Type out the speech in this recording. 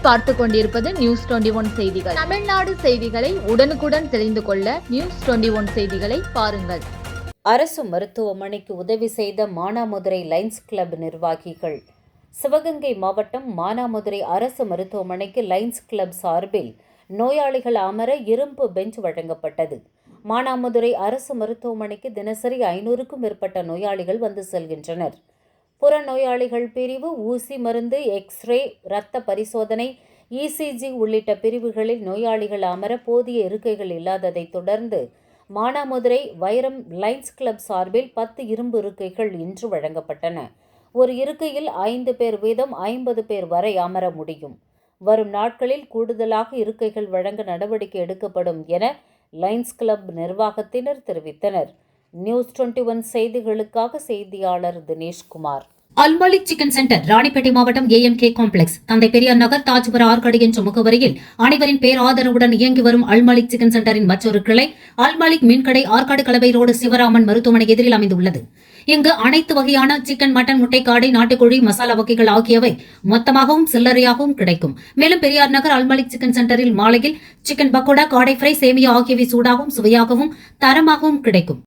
பார்த்து கொண்டிருப்பது news twenty one செய்திகள். தமிழ்நாடு செய்திகளை உடனுக்குடன் தெரிந்து கொள்ள நியூஸ் டுவெண்டி ஒன் செய்திகளை பாருங்கள். அரசு மருத்துவமனைக்கு உதவி செய்த மானாமதுரை லைன்ஸ் கிளப் நிர்வாகிகள். சிவகங்கை மாவட்டம் மானாமதுரை அரசு மருத்துவமனைக்கு லைன்ஸ் கிளப் சார்பில் நோயாளிகள் அமர இரும்பு பெஞ்ச் வழங்கப்பட்டது. மானாமதுரை அரசு மருத்துவமனைக்கு தினசரி ஐநூறுக்கும் மேற்பட்ட நோயாளிகள் வந்து செல்கின்றனர். புறநோயாளிகள் பிரிவு ஊசி மருந்து எக்ஸ்ரே இரத்த பரிசோதனை இசிஜி உள்ளிட்ட பிரிவுகளில் நோயாளிகள் அமர போதிய இருக்கைகள் இல்லாததை தொடர்ந்து மானாமதுரை வைரம் லைன்ஸ் கிளப் சார்பில் பத்து இரும்பு இருக்கைகள் இன்று வழங்கப்பட்டன. ஒரு இருக்கையில் ஐந்து பேர் வீதம் ஐம்பது பேர் வரை அமர முடியும். வரும் நாட்களில் கூடுதலாக இருக்கைகள் வழங்க நடவடிக்கை எடுக்கப்படும் என லைன்ஸ் கிளப் நிர்வாகத்தினர் தெரிவித்தனர். நியூஸ் டுவெண்ட்டி ஒன் செய்திகளுக்காக செய்தியாளர் தினேஷ்குமார். அல்மலிக் சிக்கன் சென்டர் ராணிப்பேட்டை மாவட்டம் ஏஎம்கே காம்ப்ளெக்ஸ். தந்தை பெரியார் நகர் தாஜ்புர ஆற்காடு என்ற முகவரியில் அனைவரின் பேராதரவுடன் இயங்கி வரும் அல்மாலிக் சிக்கன் சென்டரின் மற்றொரு கிளை அல்மாலிக் மீன்கடை ஆற்காடு கலவை ரோடு சிவராமன் மருத்துவமனை எதிரில் அமைந்துள்ளது. இங்கு அனைத்து வகையான சிக்கன் மட்டன் முட்டைக்காடை நாட்டுக்கோழி மசாலா வகைகள் ஆகியவை மொத்தமாகவும் சில்லறையாகவும் கிடைக்கும். மேலும் பெரியார் நகர் அல்மாலிக் சிக்கன் சென்டரில் மாலையில் சிக்கன் பக்கோடா காடை ஃப்ரை சேமியா ஆகியவை சூடாகவும் சுவையாகவும் தரமாகவும் கிடைக்கும்.